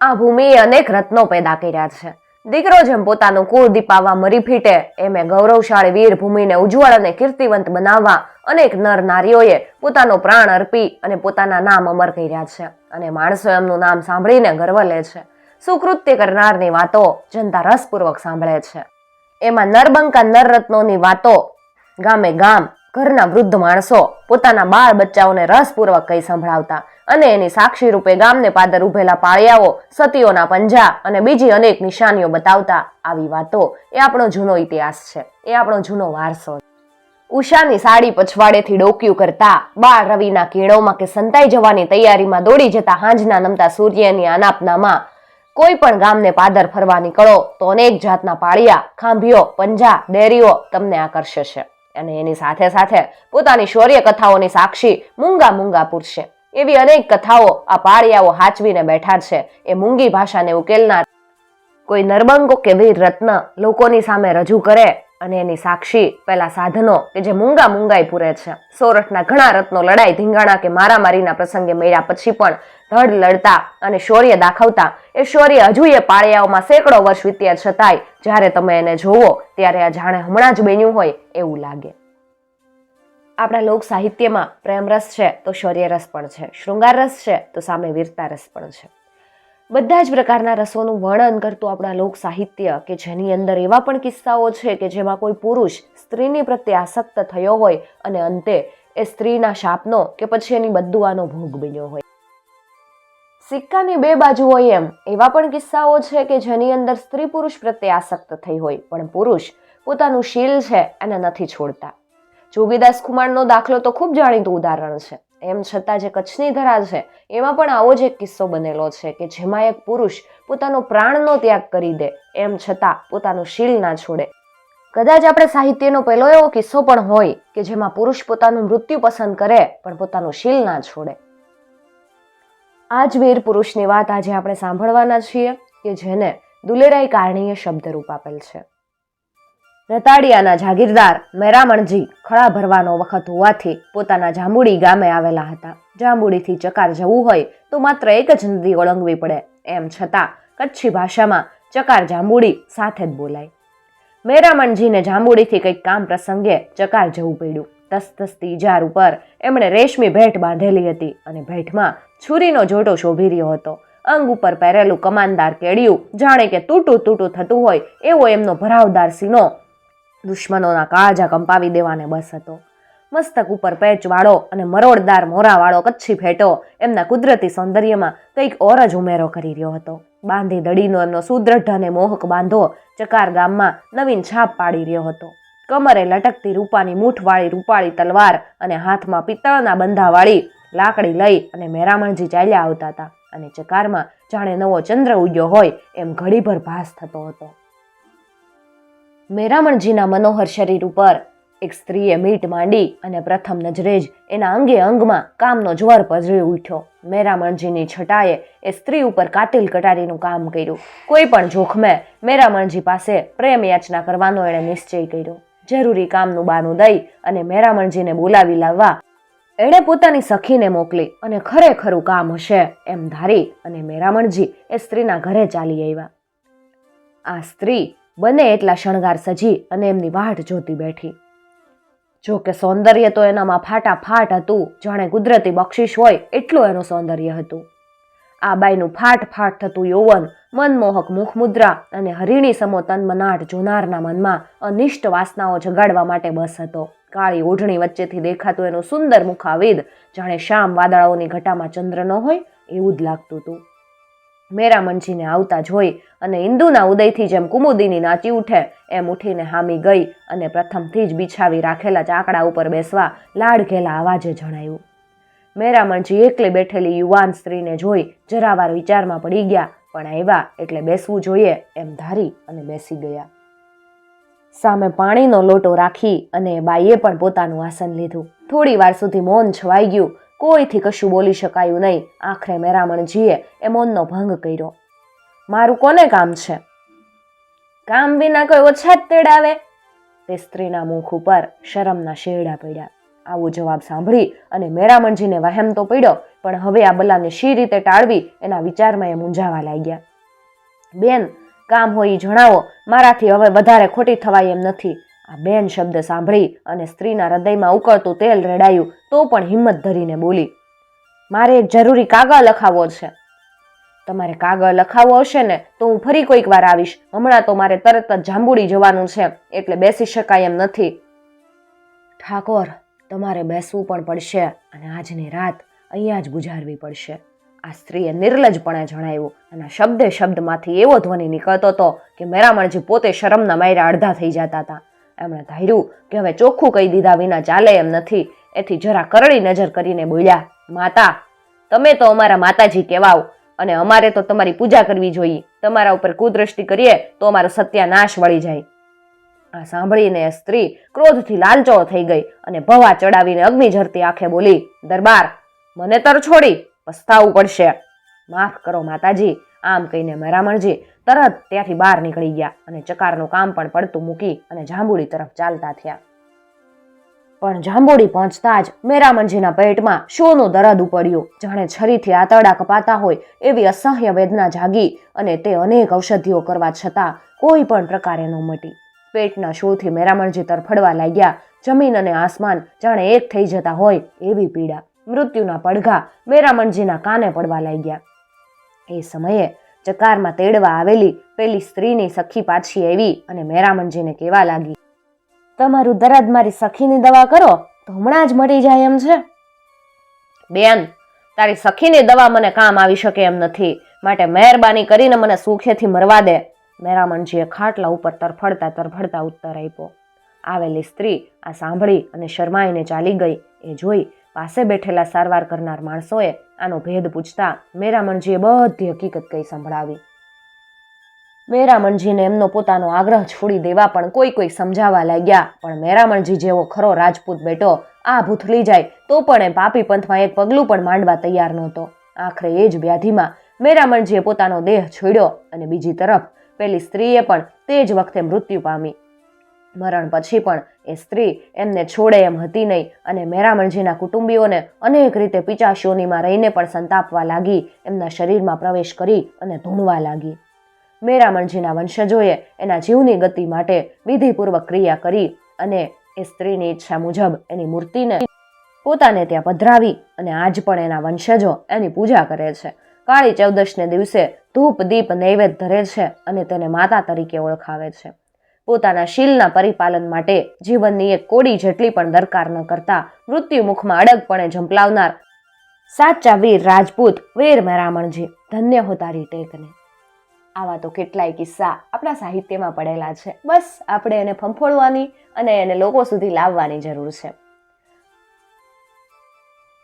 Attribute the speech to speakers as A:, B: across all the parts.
A: આ ભૂમિએ અનેક રત્નો પેદા કર્યા છે. દીકરો જેમ પોતાનું કુળ દીપાવવા મરી ફીટે, એમે ગૌરવશાળી વીર ભૂમિને ઉજ્જવળ અને કીર્તિવંત બનાવવા અનેક નર નારીઓએ પોતાનો પ્રાણ અર્પી અને પોતાના નામ અમર કર્યા છે અને માણસો એમનું નામ સાંભળીને ગર્વ લે છે. સુકૃત્ય કરનારની વાતો જનતા રસપૂર્વક સાંભળે છે. એમાં નરબંકા નરરત્નોની વાતો ગામે ગામ ઘરના વૃદ્ધ માણસો પોતાના બાળ બચ્ચાઓને રસપૂર્વક કહી સંભળાવતા અને એની સાક્ષી રૂપે ગામને પાદર ઉભેલા પાળિયાઓ, સતીઓના પંજા અને બીજી અનેક નિશાનીઓ બતાવતા આવી વાતો એ આપણો જૂનો ઇતિહાસ છે એ આપણો જૂનો વારસો. ઉષાની સાડી પછવાડેથી ડોક્યું કરતા બાળ રવિના કિરણોમાં કે સંતાઈ જવાની તૈયારીમાં દોડી જતા હાંજના નમતા સૂર્યની અનાપનામાં કોઈ પણ ગામને પાદર ફરવા નીકળો તો અનેક જાતના પાળિયા, ખાંભીઓ, પંજા, ડેરીઓ તમને આકર્ષે છે અને એની સાથે સાથે પોતાની શૌર્ય કથાઓની સાક્ષી મૂંગા મૂંગા પૂરશે એવી અનેક કથાઓ આ પાળિયાઓ હાચવીને બેઠા છે. એ મૂંગી ભાષાને ઉકેલનાર કોઈ નર્બંગો કે વીર રત્ન લોકોની સામે રજૂ કરે અને એની સાક્ષી પેલા સાધનો કે જે મૂંગા મૂંગાઈ પૂરે છે. સોરઠના ઘણા રત્નો લડાઈ, ધીંગાણા કે મારામારીના પ્રસંગે મળ્યા પછી પણ ધડ લડતા અને શૌર્ય દાખવતા એ શૌર્ય હજુ એ પાળિયાઓમાં સેંકડો વર્ષ વીત્યા છતાંય જ્યારે તમે એને જોવો ત્યારે આ જાણે હમણાં જ બન્યું હોય એવું લાગે. આપણા લોક સાહિત્યમાં પ્રેમરસ છે તો શૌર્ય રસ પણ છે શૃંગાર રસ છે તો સામે વીરતા રસ પણ છે. બધા જ પ્રકારના રસોનું વર્ણન કરતું આપણા લોક સાહિત્ય, કે જેની અંદર એવા પણ કિસ્સાઓ છે કે જેમાં કોઈ પુરુષ સ્ત્રીની પ્રત્યે આસક્ત થયો હોય અને અંતે એ સ્ત્રીના શાપનો કે પછી એની બદુઆનો ભોગ બન્યો હોય. સિક્કાની બે બાજુ હોય એમ, એવા પણ કિસ્સાઓ છે કે જેની અંદર સ્ત્રી પુરુષ પ્રત્યે આસક્ત થઈ હોય, પણ પુરુષ પોતાનું શીલ છે એને નથી છોડતા. જોગીદાસ કુમારનો દાખલો તો ખૂબ જાણીતું ઉદાહરણ છે. એમ છતાં જે કચ્છની ધરા છે, એમાં પણ આવો જ એક કિસ્સો બનેલો છે કે જેમાં એક પુરુષ પોતાનો પ્રાણનો ત્યાગ કરી દે, એમ છતાં પોતાનું શીલ ના છોડે. કદાચ આપણે સાહિત્યનો પહેલો એવો કિસ્સો પણ હોય કે જેમાં પુરુષ પોતાનું મૃત્યુ પસંદ કરે, પણ પોતાનું શીલ ના છોડે. આ જ વીર પુરુષની વાત આજે આપણે સાંભળવાના છીએ કે જેને દુલેરાઈ કારણીએ શબ્દરૂપ આપેલ છે. રતાડિયાના જાગીરદાર મેરામણજી ખળા ભરવાનો વખત હોવાથી પોતાના જાંબુડી ગામે આવેલા હતા. જાંબુડીથી ચકાર જવું હોય તો માત્ર એક જ નદી ઓળંગવી પડે. એમ છતાં કચ્છી ભાષામાં ચકાર જાંબુડી સાથે જ બોલાય. મેરામણજીને જાંબુડીથી કંઈક કામ પ્રસંગે ચકાર જવું પડ્યું. તસ્તસ્તી ઇજાર ઉપર એમણે રેશમી ભેટ બાંધેલી હતી અને ભેટમાં છુરીનો જોટો શોભી રહ્યો હતો. અંગ ઉપર પહેરેલું કમાનદાર કેડિયું જાણે કે તૂટું તૂટું થતું હોય એવો એમનો ભરાવદાર સીનો દુશ્મનોના કાળજા કંપાવી દેવાને બસ હતો. મસ્તક ઉપર પેચવાળો અને મરોડદાર મોરાવાળો કચ્છી ફેટો એમના કુદરતી સૌંદર્યમાં કંઈક ઓર જ ઉમેરો કરી રહ્યો હતો. બાંધી દડીનો એમનો સુદ્રઢ અને મોહક બાંધો ચકાર ગામમાં નવીન છાપ પાડી રહ્યો હતો. કમરે લટકતી રૂપાની મૂઠવાળી રૂપાળી તલવાર અને હાથમાં પિત્તળના બંધાવાળી લાકડી લઈ અને મેરામણજી ચાલ્યા આવતા હતા અને ચકારમાં જાણે નવો ચંદ્ર ઉગ્યો હોય એમ ઘડીભર ભાસ થતો હતો. મેરામણજીના મનોહર શરીર ઉપર એક સ્ત્રીએ મીટ માંડી અને પ્રથમ નજરે જ એના અંગે અંગમાં કામનો જ્વર પજરી ઉઠ્યો. મેરામણજીની છટાએ એ સ્ત્રી ઉપર કાતિલ કટારીનું કામ કર્યું. કોઈ પણ જોખમે મેરામણજી પાસે પ્રેમ યાચના કરવાનો એણે નિશ્ચય કર્યો. જરૂરી કામનું બાનું દઈ અને મેરામણજીને બોલાવી લાવવા એણે પોતાની સખીને મોકલી અને ખરેખરું કામ હશે એમ ધારી અને મેરામણજી એ સ્ત્રીના ઘરે ચાલી આવ્યા. આ સ્ત્રી બને એટલા શણગાર સજી અને એમની વાટ જોતી બેઠી. જો કે સૌંદર્ય તો એનામાં ફાટાફાટ હતું, જાણે કુદરતી બક્ષિશ હોય એટલું એનું સૌંદર્ય હતું. આ બાઈનું ફાટ ફાટ થતું યૌવન, મનમોહક મુખમુદ્રા અને હરિણી સમો તન્મનાટ જોનારના મનમાં અનિષ્ટ વાસનાઓ જગાડવા માટે બસ હતો. કાળી ઓઢણી વચ્ચેથી દેખાતું એનું સુંદર મુખાવેદ જાણે શામ વાદળાઓની ઘટામાં ચંદ્ર ન હોય એવું જ લાગતું હતું. મેરામણજીને આવતા જોઈ અને ઇન્દુના ઉદયથી જેમ કુમુદીની નાચી ઉઠે, એમ ઉઠીને હામી ગઈ અને પ્રથમથી જ બિછાવી રાખેલા ચાકડા ઉપર બેસવા લાડઘેલા અવાજે જણાયું. મેરામણજી એકલી બેઠેલી યુવાન સ્ત્રીને જોઈ જરાવાર વિચારમાં પડી ગયા, પણ આવ્યા એટલે બેસવું જોઈએ એમ ધારી અને બેસી ગયા. સામે પાણીનો લોટો રાખી અને બાઈએ પણ પોતાનું આસન લીધું. થોડી વાર સુધી મૌન છવાઈ ગયું કોઈથી કશું બોલી શકાયું નહીં. આખરે મેરામણજીએ એ મૌનનો ભંગ કર્યો. મારું કોને કામ છે? કામ વિના કોઈ ઓછા જ તેડાવે? તે સ્ત્રીના મુખ ઉપર શરમના શેરડા પડ્યા. આવો જવાબ સાંભળી અને મેરામણજીને વહેમ તો પડ્યો, પણ હવે આ બલાને શી રીતે ટાળવી એના વિચારમાં એ મૂંઝાવા લાગ્યા. બેન, કામ હોય એ જણાવો. મારાથી હવે વધારે ખોટી થવાય એમ નથી. આ બેન શબ્દ સાંભળી અને સ્ત્રીના હૃદયમાં ઉકળતું તેલ રેડાયું, તો પણ હિંમત ધરીને બોલી, મારે એક જરૂરી કાગળ લખાવવો છે. તમારે કાગળ લખાવવો હશે ને, તો હું ફરી કોઈક વાર આવીશ. હમણાં તો મારે તરત જ જાંબુડી જવાનું છે, એટલે બેસી શકાય એમ નથી. ઠાકોર, તમારે બેસવું પણ પડશે અને આજની રાત અહીંયા જ ગુજારવી પડશે. આ સ્ત્રીએ નિર્લજપણે જણાવ્યું અને શબ્દે શબ્દમાંથી એવો ધ્વનિ નીકળતો હતો કે મેરામણજી પોતે શરમના માયરા અડધા થઈ જતા હતા. એમણે ધાર્યું કે હવે ચોખ્ખું કહી દીધા વિના ચાલે એમ નથી. એથી જરા કરડી નજર કરીને બોલ્યા, માતા, તમે તો અમારા માતાજી કહેવાઓ અને અમારે તો તમારી પૂજા કરવી જોઈએ. તમારા ઉપર કુદ્રષ્ટિ કરીએ તો અમારો સત્યાનાશ વળી જાય. આ સાંભળીને સ્ત્રી ક્રોધથી લાલચો થઈ ગઈ અને ભવા ચડાવીને અગ્નિ ઝરતી આંખે બોલી, દરબાર, મને તર છોડી, પસ્તાવું પડશે. માફ કરો માતાજી આમ કહીને મેરામણજી તરત ત્યાંથી બહાર નીકળી ગયા અને ચકારનું કામ પણ પડતું મૂકી અને જાંબુડી તરફ ચાલતા થયા. પણ જાંબુડી પહોંચતા જ મેરામણજીના પેટમાં શોનું દરદ ઉપડ્યું. જાણે છરીથી આતરડા કપાતા હોય એવી અસહ્ય વેદના જાગી અને તે અનેક ઔષધિઓ કરવા છતાં કોઈ પણ પ્રકારે ન મટી. પેટના શોથી મેરામણજી તરફડવા લાગ્યા. જમીન અને આસમાન જાણે એક થઈ જતા હોય એવી પીડા. મૃત્યુના પડઘા મેરામણજીના કાને પડવા લાગ્યા. એ સમયે ચકારમાં તેડવા આવેલી પેલી સ્ત્રીની સખી પાછી આવી અને મેરામણજીને કહેવા લાગી, તમારું દરદ મારી સખીની દવા કરો, તો હમણાં જ મરી જાય એમ છે. બેન, તારી સખીની દવા મને કામ આવી શકે એમ નથી, માટે મહેરબાની કરીને મને સુખેથી મરવા દે. મેરામણજીએ ખાટલા ઉપર તરફડતા તરફડતા ઉત્તર આપ્યો. આવેલી સ્ત્રી આ સાંભળી અને શરમાઈને ચાલી ગઈ. એ જોઈ પાસે બેઠેલા સારવાર કરનાર માણસોએ આનો ભેદ પૂછતા મેરામણજીએ બધી હકીકત કહી સંભળાવી. મેરામણજીને એમનો પોતાનો આગ્રહ છોડી દેવા પણ કોઈ કોઈ સમજાવવા લાગ્યા, પણ મેરામણજી જેવો ખરો રાજપૂત બેટો આ ભૂથલી જાય તો પણ એ પાપી પંથમાં એક પગલું પણ માંડવા તૈયાર નહોતો. આખરે એ જ વ્યાધિમાં મેરામણજીએ પોતાનો દેહ છોડ્યો અને બીજી તરફ પેલી સ્ત્રીએ પણ તે જ વખતે મૃત્યુ પામી. મરણ પછી પણ એ સ્ત્રી એમને છોડે એમ હતી નહીં અને મેરામણજીના કુટુંબીઓને અનેક રીતે પિચાશોનીમાં રહીને પણ સંતાપવા લાગી, એમના શરીરમાં પ્રવેશ કરી અને ધૂણવા લાગી. મેરામણજીના વંશજોએ એના જીવની ગતિ માટે વિધિપૂર્વક ક્રિયા કરી અને એ સ્ત્રીની ઈચ્છા મુજબ એની મૂર્તિને પોતાને ત્યાં પધરાવી અને આજ પણ એના વંશજો એની પૂજા કરે છે. કાળી ચૌદશને દિવસે ધૂપ દીપ નૈવેદ્ય ધરે છે અને તેને માતા તરીકે ઓળખાવે છે. પોતાના શીલના પરિપાલન માટે જીવનની એક કોડી જેટલી પણ દરકાર ન કરતા મૃત્યુ મુખમાં અડગપણે ઝંપલાવનાર સાચા વીર રાજપૂત વીર મેરામણજી ધન્ય હો તારી ટેકને. આવા તો કેટલાય કિસ્સા આપણા સાહિત્યમાં પડેલા છે. બસ આપણે એને ફંફોડવાની અને એને લોકો સુધી લાવવાની જરૂર છે.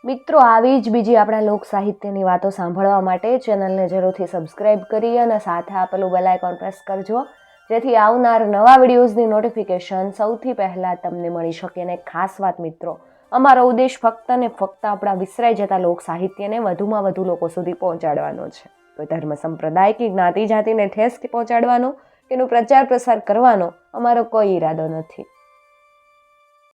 A: મિત્રો, આવી જ બીજી આપણા લોક સાહિત્યની વાતો સાંભળવા માટે ચેનલને જરૂરથી સબસ્ક્રાઇબ કરી અને સાથે આપેલું બેલ આઇકોન પ્રેસ કરજો. જેથી આવનાર નવા વિડીયોઝની નોટિફિકેશન સૌથી પહેલાં તમને મળી શકે. અને ખાસ વાત મિત્રો, અમારો ઉદ્દેશ ફક્ત ને ફક્ત આપણા વિસરાઈ જતા લોક સાહિત્યને વધુમાં વધુ લોકો સુધી પહોંચાડવાનો છે. કોઈ ધર્મ સંપ્રદાય કે જ્ઞાતિ જાતિને ઠેસ પહોંચાડવાનો એનો પ્રચાર પ્રસાર કરવાનો, અમારો કોઈ ઈરાદો નથી.